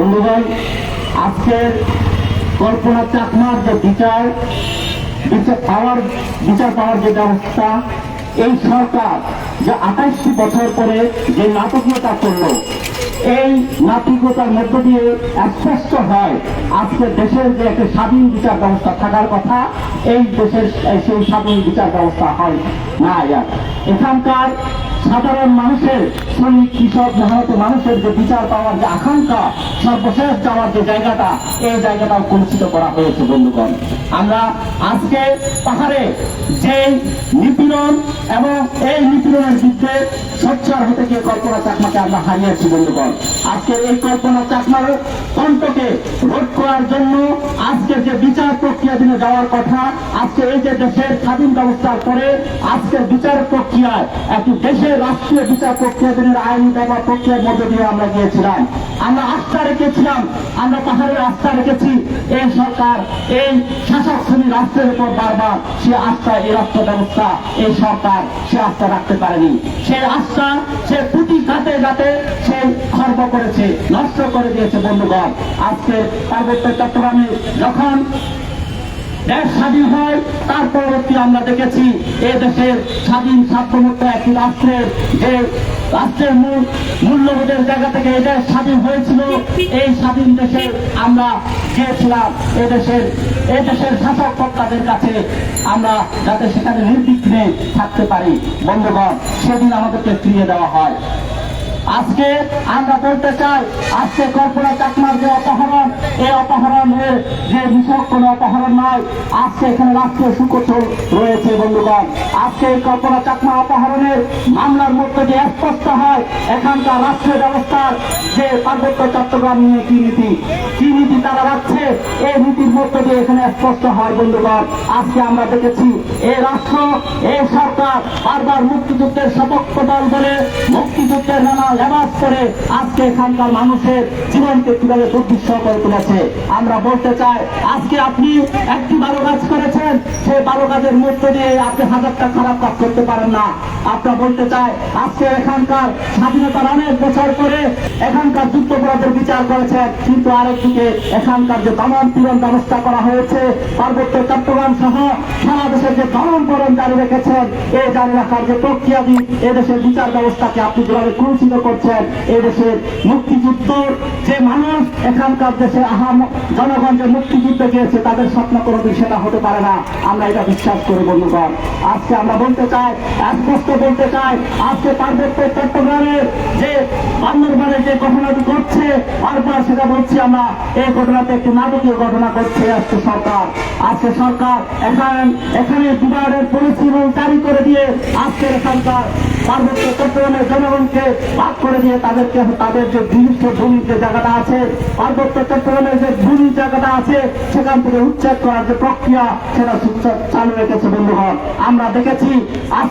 বন্ধুগণ আজকের কল্পনা চাকমার যে বিচার বিচার পাওয়ার বিচার পাওয়ার যে ব্যবস্থা, এই সরকার যে আঠাইশটি বছর পরে যে নাটকীয়তা করল এই নাটকীয়তার মধ্য দিয়ে স্পষ্ট হয়। আজকে দেশের যে একটা স্বাধীন বিচার ব্যবস্থা থাকার কথা, এই দেশের সেই স্বাধীন বিচার ব্যবস্থা হয় না এখানকার সাধারণ মানুষের, শ্রমিক, কৃষক, মেহনত মানুষের যে বিচার পাওয়ার যে আকাঙ্ক্ষা, সর্বশেষ যাওয়ার যে জায়গাটা, এই জায়গাটাও কলুষিত করা হয়েছে, বন্ধুগণ। আমরা আজকে পাহাড়ে যে নিপীড়ন এবং এই নিপীড়নের বিরুদ্ধে সোচ্চার হতে গিয়ে কল্পনা চাকমাকে আমরা হারিয়েছি বন্ধুগণ আজকে এই কল্পনা চাকমার কণ্ঠকে রোধ করার জন্য আজকে যে বিচার প্রক্রিয়া দিনে যাওয়ার কথা, আজকে এই যে দেশের স্বাধীন ব্যবস্থার পরে আজকের বিচার প্রক্রিয়ায় একটি দেশের রাষ্ট্রীয় বিচার প্রক্রিয়া দিনের আইন ব্যবহার প্রক্রিয়ার মধ্যে দিয়ে আমরা গিয়েছিলাম। আমরা আস্থা রেখেছিলাম, আমরা পাহাড়ের আস্থা রেখেছি। এই সরকার, এই শাসক শ্রেণি রাষ্ট্রের উপর বারবার সে আস্থা, এই রাষ্ট্র ব্যবস্থা, এই সরকার সে আস্থা রাখতে পারেনি। সেই আস্থা সে পুঁটি গাতে গাতে সে খর্ব করেছে, নষ্ট করে দিয়েছে বন্ধুগণ। আজকে পার্বত্য চট্টগ্রামে যখন দেশ স্বাধীন হয়, তার পরবর্তী আমরা দেখেছি, এ দেশের স্বাধীন সার্বভৌমত্ব একটি রাষ্ট্রের যে রাষ্ট্রের মূল মূল্যবোধের জায়গা থেকে এই দেশ স্বাধীন হয়েছিল, এই স্বাধীন দেশে আমরা গিয়েছিলাম। এ দেশের এ দেশের শাসক কর্তাদের কাছে আমরা যাতে সেখানে নির্বিঘ্নে থাকতে পারি। বন্ধুগণ, সেদিন আমাদেরকে ফিরিয়ে দেওয়া হয়। আজকে আমরা বলতে চাই, আজকে কল্পনা চাকমার যে অপহরণ, এই অপহরণের যে বিষয় কোনো অপহরণ নয়, আজকে এখানে রাষ্ট্রীয় সুকৌশল রয়েছে, বন্ধুগণ। আজকে এই কল্পনা চাকমা অপহরণের মামলার মধ্যে যে স্পষ্ট হয়, এখানকার রাষ্ট্রীয় ব্যবস্থার যে পার্বত্য চট্টগ্রাম নিয়ে কি নীতি কি নীতি তারা রাখছে, এই নীতির মধ্য দিয়ে এখানে স্পষ্ট হয়, বন্ধুগণ। আজকে আমরা দেখেছি এই রাষ্ট্র এ সরকার বারবার মুক্তিযুদ্ধের সপক্ষ প্রদান করে, মুক্তিযুদ্ধের নানা লেবাস করে আজকে এখানকার মানুষের জীবনকে কীভাবে দুর্বিষ করে তুলেছে। আমরা বলতে চাই, আজকে আপনি একটি ভালো কাজ করেছেন সেই ভালো কাজের মধ্য দিয়ে আপনি হাজারটা খারাপ কাজ করতে পারেন না। আপনারা বলতে চাই আজকে এখানকার স্বাধীনতার অনেক বছর পরে এখানকার যুদ্ধপরাধের বিচার করেছেন, কিন্তু আরেকদিকে এখানকার যে দমন পীড়ন ব্যবস্থা করা হয়েছে, পার্বত্য চট্টগ্রাম সহ সারা দেশের যে দমন পীড়ন জারি রেখেছেন এই জারি রাখার যে প্রক্রিয়াদি এদেশের বিচার ব্যবস্থাকে আপনি যেভাবে কুলসিত করছেন এদেশের মুক্তিযুদ্ধ, যে মানুষ এখানকার দেশে আহা জনগণ যে মুক্তিযুদ্ধ গিয়েছে, তাদের স্বপ্ন কোনোদিন সেটা হতে পারে না। আমরা এটা বিশ্বাস করি বন্ধুগণ আজকে আমরা বলতে চাই স্পষ্ট বলতে চাই, আজকে পার্বত্য চট্টগ্রামের যে বান্দরবানের যে ঘটনাটি ঘটছে বারবার সেটা বলছি আমরা, এই ঘটনাতে একটি নাটকীয় ঘটনা করছে আজকে সরকার। আজকে সরকার এখানে এখানে বিবাহের রুল জারি করে দিয়ে আজকে এখানকার পার্বত্য চট্টগ্রামের জনগণকে ভাগ করে দিয়ে তাদেরকে তাদের যে বিশিষ্ট ভূমির যে জায়গাটা আছে পার্বত্য চট্টগ্রামের যে ভূমির জায়গাটা আছে, সেখান থেকে উচ্ছেদ করার যে প্রক্রিয়া, সেটা সুচ- চালু রেখেছে বন্ধুগণ আমরা দেখেছি আজ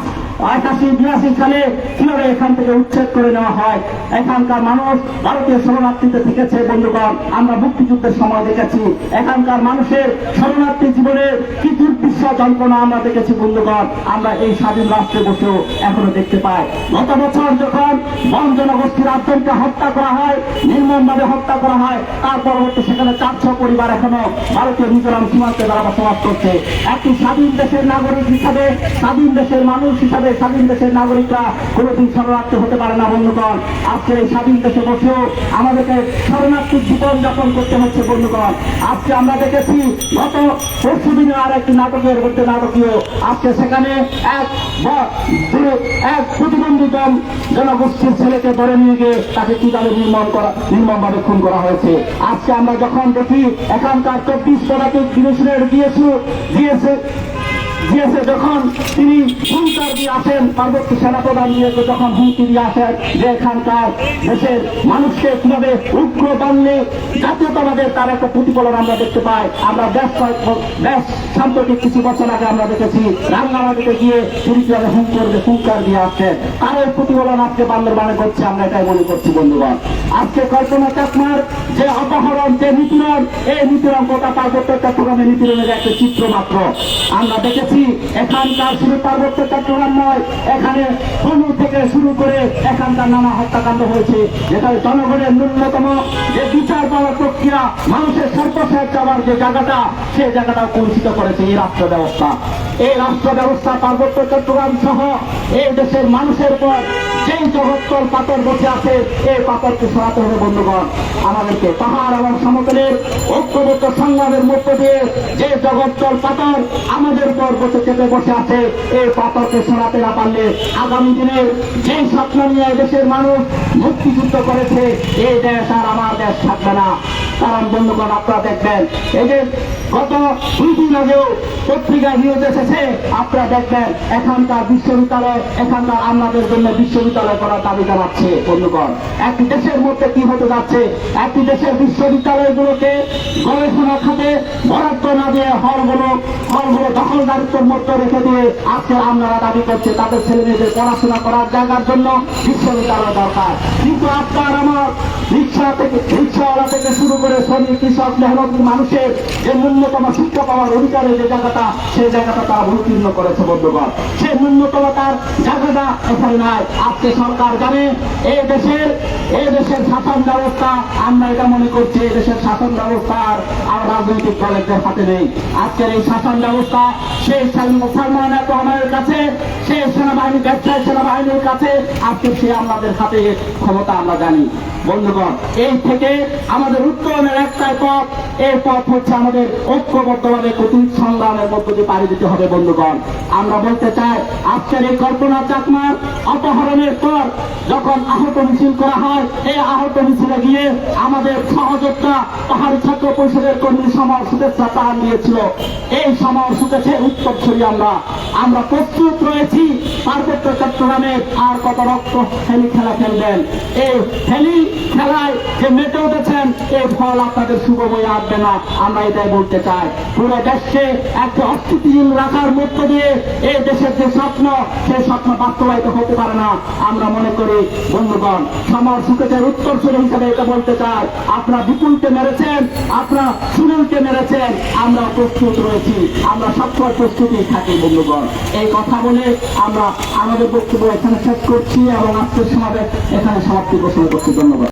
আটাশি বিরাশি সালে কীভাবে এখান থেকে উচ্ছেদ করে নেওয়া হয়? এখানকার মানুষ ভারতীয় শরণার্থীতে থেকেছে, বন্ধুগণ। আমরা মুক্তিযুদ্ধের সময় দেখেছি। এখানকার মানুষের শরণার্থী জীবনের কি দুর্বিশ্ব যন্ত্রণা আমরা দেখেছি, বন্ধুগণ। আমরা এই স্বাধীন রাষ্ট্রে বসেও এখনও দেখতে পাই। গত বছর যখন বন জনগোষ্ঠীর আতঙ্কে হত্যা করা হয়, নির্মমভাবে হত্যা করা হয়, তার পরবর্তী সেখানে চারশো পরিবার এখনও ভারতীয় মিজোরাম সীমান্তে তারা বসবাস করছে। একটি স্বাধীন দেশের নাগরিক হিসাবে, স্বাধীন দেশের মানুষ হিসাবে স্বাধীন দেশের নাগরিকরা কোনোদিন শরণার্থী হতে পারে না, বন্ধুগণ। আজকে এই স্বাধীন দেশে বসেও আমাদেরকে শরণার্থীর জীবন যাপন করতে হচ্ছে, বন্ধুগণ। আজকে আমরা দেখেছি, গত পরশু দিনে আর একটি নাটকের মধ্যে নাটকীয়। আজকে সেখানে এক এক প্রতিবন্ধী দল জনগোষ্ঠীর ছেলেকে ধরে নিয়ে গিয়ে তাকে কীভাবে নির্মম করা নির্মমভাবে খুন করা হয়েছে। আজকে আমরা যখন দেখি, এখানকার চব্বিশ পদাতিক দিয়েছে দিয়েছে দিয়েছে যখন তিনি হুঙ্কার দিয়ে আসেন, পার্বত্য সেনাপ্রধান দিয়ে যখন হুমকি দিয়ে আসেন যে এখানকার দেশের মানুষকে কীভাবে উগ্র বানলে জাতীয়তাবাদের তার একটা প্রতিফলন আমরা দেখতে পাই। আমরা বেশ কয়েক বেশ সাম্প্রতিক কিছু বছর আগে আমরা দেখেছি রাঙ্গামাটিতে গিয়ে তিনি কীভাবে হুম করবে, হুঙ্কার দিয়ে আসছেন। তার প্রতিফলন আজকে বান্দরবানে করছে আমরা এটাই মনে করছি, বন্ধুগণ। আজকে কল্পনা চাকমার যে অপহরণ, যে নিপীড়ন, এই নিপীড়ন গোটা পার্বত্য চট্টগ্রামে নিপীড়নের একটা চিত্র মাত্র। আমরা দেখেছি এখানকার শুধু পার্বত্য চট্টগ্রাম নয়, এখানে তনু থেকে শুরু করে এখানকার নানা হত্যাকাণ্ড হয়েছে, যেখানে জনগণের ন্যূনতম যে বিচার পাওয়ার প্রক্রিয়া, মানুষের সর্বশেষ যাওয়ার যে জায়গাটা, সে জায়গাটা কলুষিত করেছে এই রাষ্ট্র ব্যবস্থা। এই রাষ্ট্র ব্যবস্থা পার্বত্য চট্টগ্রাম সহ এই দেশের মানুষের উপর যেই জগত্তল পাথর বসে আছে এই পাথরকে সরাতে হবে বন্ধুগণ। আমাদেরকে পাহাড় এবং সমতলের ঐক্যবদ্ধ সংগ্রামের মধ্য দিয়ে যে জগত্তল পাথর আমাদের উপর বসে চেপে বসে আছে এই পাথরকে সরাতে না পারলে আগামী দিনের যে স্বপ্ন নিয়ে দেশের মানুষ মুক্তিযুদ্ধ করেছে এই দেশ আর আমার দেশ থাকবে না। কারণ বন্ধুগণ আপনারা দেখবেন, এই যে গত দুই আগেও পত্রিকা নিউজ এসেছে, আপনারা দেখবেন এখানকার বিশ্ববিদ্যালয়, এখানকার আমাদের জন্য বিশ্ববিদ্যালয় করার দাবি জানাচ্ছে, বন্ধুগণ। একটি দেশের মধ্যে কি হতে যাচ্ছে? একটি দেশের বিশ্ববিদ্যালয়গুলোকে গবেষণা খাতে বরাদ্দ না দিয়ে হলগুলো হলগুলো দখলদারিত্বের মধ্যে রেখে দিয়ে আজকে আপনারা দাবি করছে, তাদের ছেলে মেয়েদের পড়াশোনা করার জায়গার জন্য বিশ্ববিদ্যালয় দরকার। কিন্তু আপনার আমার রিক্সা থেকে রিক্সাওয়ালা থেকে শুরু করে শ্রমিক, কৃষক, মেহনতি মানুষের যে ন্যূনতম শিক্ষা পাওয়ার অধিকারের যে জায়গাটা সেই জায়গাটা তারা ভূতীর্ণ করেছে, বন্ধুগণ। সেই ন্যূনতম তার জায়গাটা এখানে নাই। আজকে সরকার জানে এই দেশের এই দেশের শাসন ব্যবস্থা, আমরা এটা মনে করছি এই দেশের শাসন ব্যবস্থা আর রাজনৈতিক দলের হাতে নেই। আজকের এই শাসন ব্যবস্থা, সেই সালমান এত আমাদের কাছে, সেই সেনাবাহিনী ব্যবসায়ী সেনাবাহিনীর কাছে, আজকে সে আমাদের হাতে ক্ষমতা আমরা জানি। বন্ধুগণ, এই থেকে আমাদের উত্তরণের একটাই পথ, এই পথ হচ্ছে আমাদের ঐক্যবদ্ধভাবে কঠিন সংগ্রামের মধ্য দিয়ে পাড়ি দিতে হবে, বন্ধুগণ। আমরা বলতে চাই, আজকের এই কল্পনা চাকমার অপহরণের পর যখন আহত মিছিল করা হয়, এই আহত মিছিলে গিয়ে আমাদের সহযোদ্ধা পাহাড়ি ছাত্র পরিষদের কর্মী সমাজ শুভেচ্ছা তাহার দিয়েছিল। এই সমাজ শুভেছে উত্তর ছড়ি আমরা। আমরা প্রস্তুত রয়েছি, পার্বত্য চট্টগ্রামে আর কত রক্ত হেলি খেলা খেলবেন। এই হেলি খেলায় যে মেটে উঠেছেন, এই ফল আপনাদের শুভ বয়ে আসবে না। আমরা এটাই বলতে চাই। পুরো দেশকে একটা অস্থিতিশীল রাখার মধ্য দিয়ে এই দেশের যে স্বপ্ন, সেই স্বপ্ন বাস্তবায়িত হতে পারে না। আমরা মনে করি, বন্ধুগণ, সমর সুখের উত্তর সুরে হিসাবে এটা বলতে চাই। আপনারা বিপুলকে মেরেছেন, আপনারা সুনীলকে মেরেছেন, আমরা প্রস্তুত রয়েছি। আমরা সবসময় প্রস্তুতি থাকি, বন্ধুগণ। এই কথা বলে আমরা আমাদের বক্তব্য এখানে শেষ করছি এবং আজকের সমাবেশ এখানে সমাপ্তি ঘোষণা করছি। ধন্যবাদ।